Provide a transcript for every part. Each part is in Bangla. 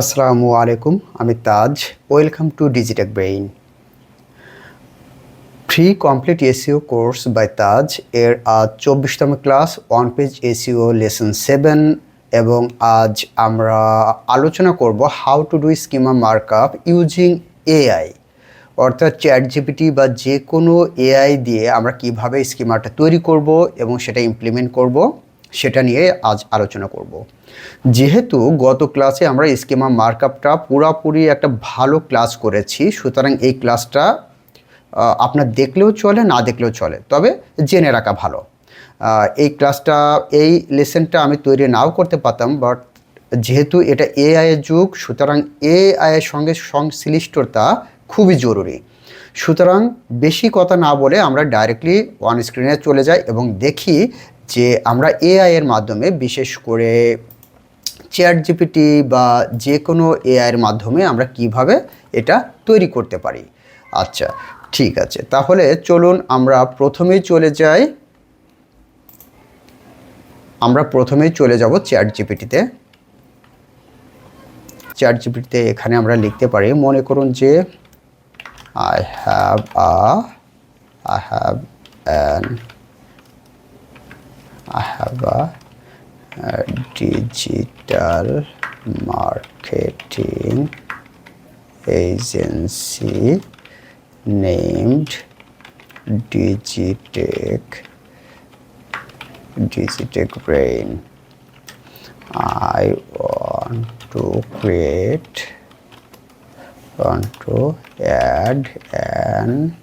আসসালামু আলাইকুম, আমি Taj, welcome to Digitech Brain. Free complete SEO course by Taj, এর আজ চব্বিশতম class one page SEO lesson seven এবং আজ আমরা আলোচনা করব how to do schema markup using AI অর্থাৎ চ্যাট জিপিটি বা যে কোনো এআই দিয়ে আমরা কীভাবে স্কিমাটা তৈরি করব এবং সেটা ইমপ্লিমেন্ট করব। সেটা নিয়ে আজ আলোচনা করব। যেহেতু গত ক্লাসে আমরা স্কিমা মার্কআপটা পুরাপুরি একটা ভালো ক্লাস করেছি, সুতরাং এই ক্লাসটা আপনার দেখলেও চলে, না দেখলেও চলে, তবে জেনে রাখা ভালো। এই ক্লাসটা, এই লেসনটা আমি তৈরি নাও করতে পারতাম, বাট যেহেতু এটা এআই এর যুগ, সুতরাং এআই এর সঙ্গে সংশ্লিষ্টতা খুবই জরুরি। সুতরাং বেশি কথা না বলে আমরা ডাইরেক্টলি ওয়ান স্ক্রিনে চলে যাই এবং দেখি যে আমরা এআই এর মাধ্যমে, বিশেষ করে চ্যাট জিপিটি বা যে কোনো এআইয়ের মাধ্যমে আমরা কীভাবে এটা তৈরি করতে পারি। আচ্ছা ঠিক আছে। তাহলে চলুন আমরা প্রথমেই চলে যাই। আমরা প্রথমেই চলে যাব চ্যাট জিপিটিতে চ্যাট জিপিটিতে এখানে আমরা লিখতে পারি, মনে করুন যে I have a I have an I have a, a digital marketing agency named Digitech Digitech Brain. I want to create want to add an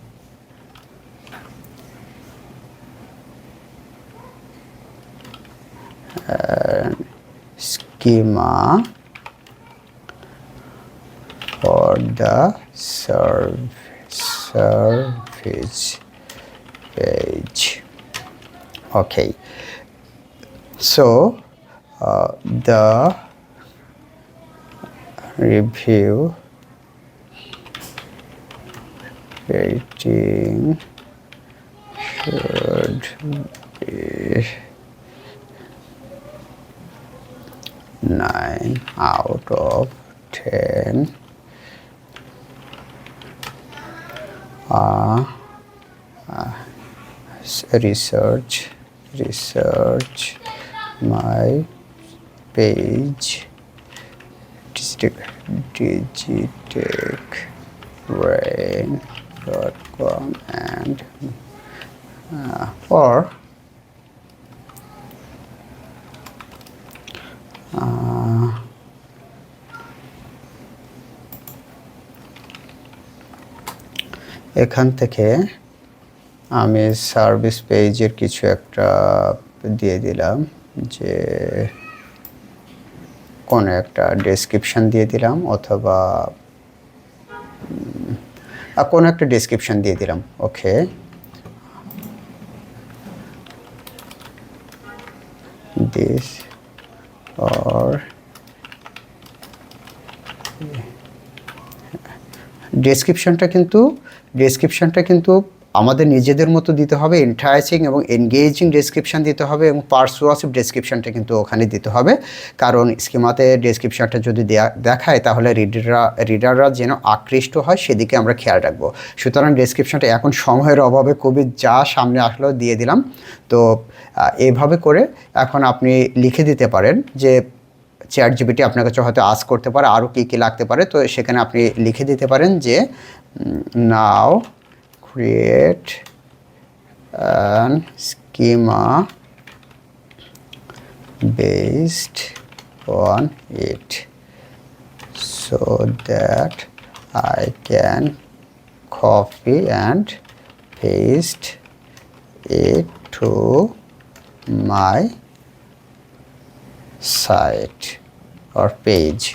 schema for the serv- service page. Okay, so uh, the review rating should be nine out of ten. Uh, research, research my page, Digitech, digitechbrain.com and uh, or এখান থেকে আমি সার্ভিস পেজের কিছু একটা দিয়ে দিলাম, যে কোনো একটা ডেসক্রিপশন দিয়ে দিলাম অথবা কোনো একটা ডেসক্রিপশন দিয়ে দিলাম ওকে দিস or ডেসক্রিপশনটা কিন্তু ডেসক্রিপশনটা কিন্তু আমাদের নিজেদের মতো দিতে হবে এন্টারেস্টিং এবং এনগেজিং ডেসক্রিপশন দিতে হবে এবং পার্সুয়াসিভ ডেসক্রিপশনটা কিন্তু ওখানে দিতে হবে। কারণ স্কিমাতে ডেসক্রিপশনটা যদি দেখায় তাহলে রিডাররা রিডাররা যেন আকৃষ্ট হয় সেদিকে আমরা খেয়াল রাখব। সুতরাং ডেসক্রিপশনটা এখন সময়ের অভাবে খুবই যা সামনে আসলো দিয়ে দিলাম। তো এভাবে করে এখন আপনি লিখে দিতে পারেন যে চ্যাট জিপিটি আপনার কাছে হয়তো আস করতে পারে, আরও কী কী লাগতে পারে, তো সেখানে আপনি লিখে দিতে পারেন যে now create schema based on it so that I can copy and paste it to my site. Or page?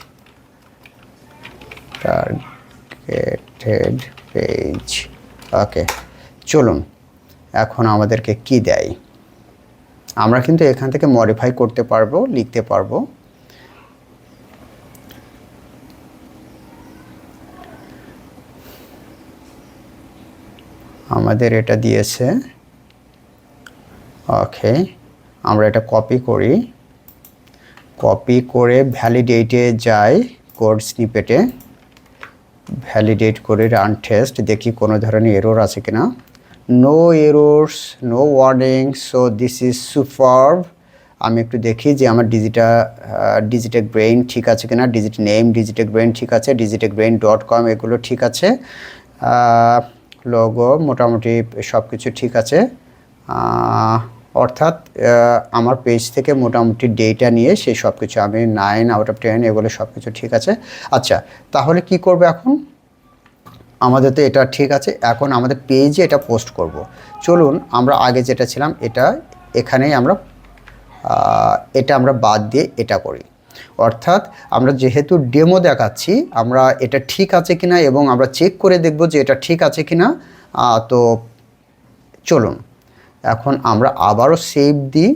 Targeted page. Okay চলুন, এখন আমাদেরকে কি দেয়? আমরা কিন্তু এখান থেকে মডিফাই করতে পারব, লিখতে পারব। আমাদের এটা দিয়েছে। ওকে আমরা এটা কপি করি। কপি করে ভ্যালিডেটে যাই কোড স্নিপেটে ভ্যালিডেট করে রান টেস্ট দেখি কোনো ধরনের এরর আছে কিনা। No errors no warning so this is super আমি একটু দেখি যে আমার ডিজিটা ডিজিটেক ব্রেইন ঠিক আছে কিনা ডিজিট নেম ডিজিটেক ব্রেইন ঠিক আছে ডিজিটেক ব্রেইন ডট কম এগুলো ঠিক আছে। লোগো মোটামুটি সব কিছু ঠিক আছে। অর্থাৎ আমার পেজ থেকে মোটামুটি ডেটা নিয়ে সেই সব কিছু আমি নাইন আউট অফ টেন এগুলো সব কিছু ঠিক আছে। আচ্ছা তাহলে কি করবে এখন? আমাদের তো এটা ঠিক আছে, এখন আমাদের পেজে এটা পোস্ট করব। চলুন, আমরা আগে যেটা ছিলাম, এটা এখানেই আমরা এটা আমরা বাদ দিয়ে এটা করি। অর্থাৎ, আমরা যেহেতু ডেমো দেখাচ্ছি, আমরা এটা ঠিক আছে কিনা এবং আমরা চেক করে দেখব যে এটা ঠিক আছে কিনা। তো চলুন। এখন আমরা আবারও সেভ দিই।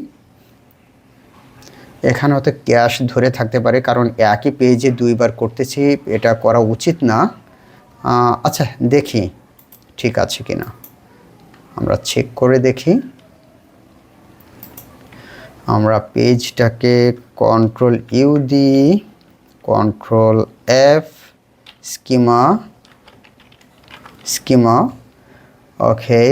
এখানে হয়তো ক্যাশ ধরে থাকতে পারে, কারণ একই পেজে দুইবার করতেছি, এটা করা উচিত না। আচ্ছা দেখি ঠিক আছে কি না আমরা চেক করে দেখি। আমরা পেজটাকে কন্ট্রোল ইউ দিই control F schema schema okay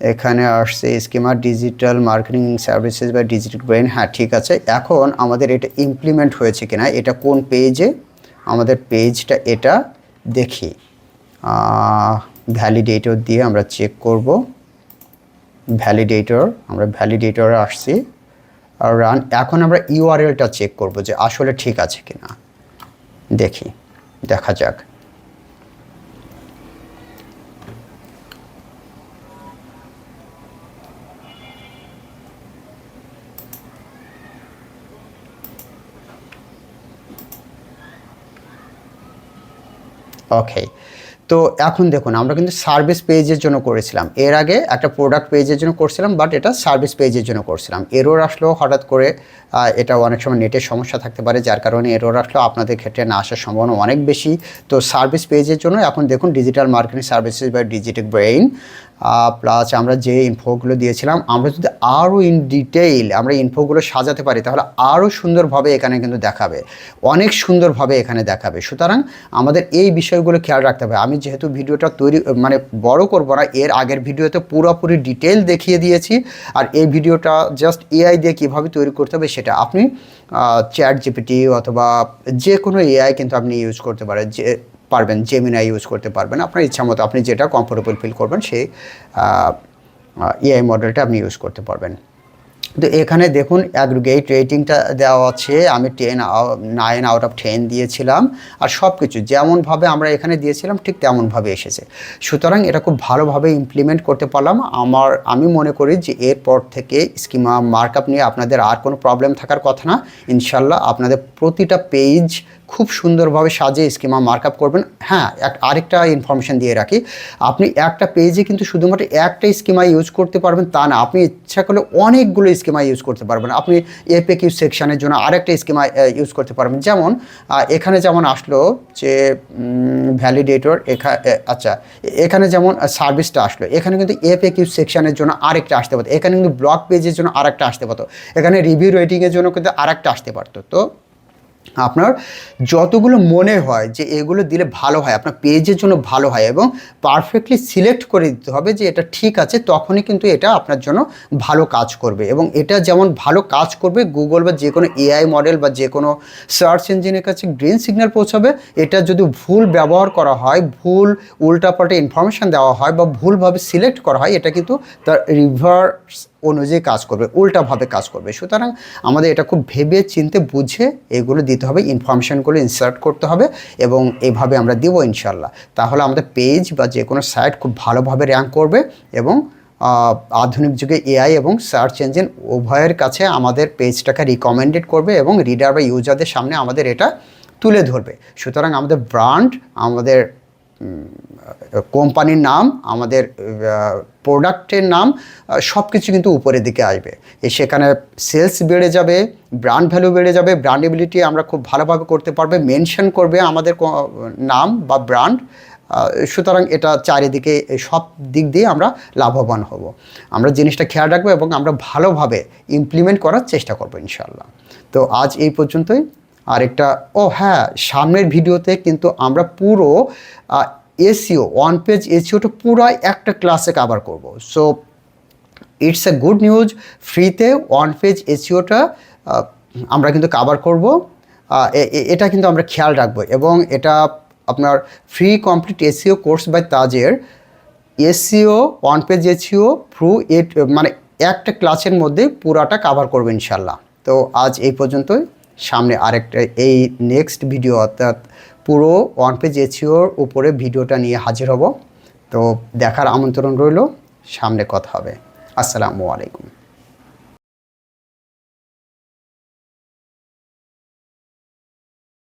এখানে আসছে স্কিমা ডিজিটাল মার্কেটিং সার্ভিসেস বা ডিজিটাল ব্রেন হ্যাঁ ঠিক আছে। এখন আমাদের এটা ইমপ্লিমেন্ট হয়েছে কিনা, এটা কোন পেজে আমাদের পেজটা এটা দেখি। ভ্যালিডেটর দিয়ে আমরা চেক করব। ভ্যালিডেটর আমরা ভ্যালিডেটরে আসছি। আর রান এখন আমরা ইউআরএলটা চেক করব যে আসলে ঠিক আছে কিনা। দেখি, দেখা যাক। ওকে তো এখন দেখুন, আমরা কিন্তু সার্ভিস পেজের জন্য করেছিলাম। এর আগে একটা প্রোডাক্ট পেজের জন্য করছিলাম বাট এটা সার্ভিস পেজের জন্য করছিলাম। এরোর আসলেও হঠাৎ করে এটা অনেক সময় নেটের সমস্যা থাকতে পারে, যার কারণে এরোর আসলেও আপনাদের ক্ষেত্রে না আসার সম্ভাবনা অনেক বেশি। তো সার্ভিস পেজের জন্য এখন দেখুন ডিজিটাল মার্কেটিং সার্ভিসেস বা ডিজিটাল ব্রেইন প্লাস আমরা যে ইনফোগুলো দিয়েছিলাম, আমরা যদি আরও ইন ডিটেইল আমরা ইনফোগুলো সাজাতে পারি, তাহলে আরও সুন্দরভাবে এখানে কিন্তু দেখাবে। অনেক সুন্দরভাবে এখানে দেখাবে। সুতরাং আমাদের এই বিষয়গুলো খেয়াল রাখতে হবে। আমি যেহেতু ভিডিওটা তৈরি মানে বড় করব না, এর আগের ভিডিওতে পুরোপুরি ডিটেল দেখিয়ে দিয়েছি, আর এই ভিডিওটা জাস্ট এআই দিয়ে কীভাবে তৈরি করতে হবে সেটা আপনি চ্যাট জিপিটি অথবা যে কোনো এআই কিন্তু আপনি ইউজ করতে পারেন। যে পারবেন জেমিনা ইউজ করতে পারবেন। আপনার ইচ্ছা মতো আপনি যেটা কমফোর্টেবল ফিল করবেন, সেই এআই মডেলটা আপনি ইউজ করতে পারবেন। তো এখানে দেখুন অ্যাগ্রিগেট রেটিংটা দেওয়া আছে। আমি ten nine out of ten দিয়েছিলাম। আর সব কিছু যেমনভাবে আমরা এখানে দিয়েছিলাম, ঠিক তেমনভাবে এসেছে। সুতরাং এটা খুব ভালোভাবে ইমপ্লিমেন্ট করতে পারলাম। আমার, আমি মনে করি যে এরপর থেকে স্কিমা মার্কআপ নিয়ে আপনাদের আর কোনো প্রবলেম থাকার কথা না। ইনশাল্লাহ আপনাদের প্রতিটা পেজ খুব সুন্দরভাবে সাজিয়ে স্কিমা মার্কআপ করবেন। হ্যাঁ এক, আরেকটা ইনফরমেশন দিয়ে রাখি। আপনি একটা পেজে কিন্তু শুধুমাত্র একটা স্কিমা ইউজ করতে পারবেন, তা না। আপনি ইচ্ছা করলে অনেকগুলো স্কিমা ইউজ করতে পারবেন। আপনি এপে কিউ সেকশানের জন্য আরেকটা স্কিমা ইউজ করতে পারবেন। যেমন এখানে যেমন আসলো যে ভ্যালিডেটর এখা আচ্ছা এখানে যেমন সার্ভিসটা আসলো, এখানে কিন্তু এপে কিউ সেকশনের জন্য আরেকটা আসতে পারতো। এখানে কিন্তু ব্লগ পেজের জন্য আরেকটা আসতে পারতো। এখানে রিভিউ রেটিংয়ের জন্য কিন্তু আরেকটা আসতে পারতো। তো আপনার যতগুলো মনে হয় যে এগুলো দিলে ভালো হয়, আপনার পেজের জন্য ভালো হয় এবং পারফেক্টলি সিলেক্ট করে দিতে হবে যে এটা ঠিক আছে, তখনই কিন্তু এটা আপনার জন্য ভালো কাজ করবে এবং এটা যেমন ভালো কাজ করবে গুগল বা যে কোনো এআই মডেল বা যে কোনো সার্চ ইঞ্জিনের কাছে গ্রিন সিগন্যাল পৌঁছাবে, এটা যদি ভুল ব্যবহার করা হয়, ভুল উল্টাপাল্টা ইনফরমেশান দেওয়া হয় বা ভুলভাবে সিলেক্ট করা হয়, এটা কিন্তু তার রিভার্স অনুযায়ী কাজ করবে, উল্টাভাবে কাজ করবে। সুতরাং আমাদের এটা খুব ভেবে চিনতে বুঝে এগুলো দিতে হবে ইনফরমেশানগুলো ইনসার্ট করতে হবে এবং এভাবে আমরা দেব ইনশাল্লাহ তাহলে আমাদের পেজ বা যে কোনো সাইট খুব ভালোভাবে র্যাঙ্ক করবে এবং আধুনিক যুগে এআই এবং সার্চ ইঞ্জিন উভয়ের কাছে আমাদের পেজটাকে রিকমেন্ডেড করবে এবং রিডার বা ইউজারদের সামনে আমাদের এটা তুলে ধরবে। সুতরাং আমাদের ব্র্যান্ড আমাদের কোম্পানির নাম, আমাদের প্রোডাক্টের নাম সব কিছু কিন্তু উপরের দিকে আসবে। সেখানে সেলস বেড়ে যাবে ব্র্যান্ড ভ্যালু বেড়ে যাবে ব্র্যান্ডেবিলিটি আমরা খুব ভালোভাবে করতে পারবে মেনশন করবে আমাদের নাম বা ব্র্যান্ড সুতরাং এটা চারিদিকে, সব দিক দিয়ে আমরা লাভবান হব। আমরা জিনিসটা খেয়াল রাখব এবং আমরা ভালোভাবে ইমপ্লিমেন্ট করার চেষ্টা করব ইনশাল্লাহ তো আজ এই পর্যন্তই। আরেকটা, ও হ্যাঁ সামনের ভিডিওতে কিন্তু আমরা পুরো এসিও ওয়ান পেজ এসিওটা পুরো একটা ক্লাসে কাভার করব। So it's a good news ফ্রিতে ওয়ান পেজ এসিওটা আমরা কিন্তু কাভার করব। এটা কিন্তু আমরা খেয়াল রাখব এবং এটা আপনার free complete SEO course by তাজের SEO one page SEO through it মানে একটা ক্লাসের মধ্যে পুরাটা কাভার করব ইনশাল্লাহ তো আজ এই পর্যন্তই। সামনে আরেকটা, এই নেক্সট ভিডিও অর্থাৎ পুরো ওয়ান পেজ এসিওর উপরে ভিডিওটা নিয়ে হাজির হব। তো দেখার আমন্ত্রণ রইল, সামনে কথা হবে। আসসালামু আলাইকুম।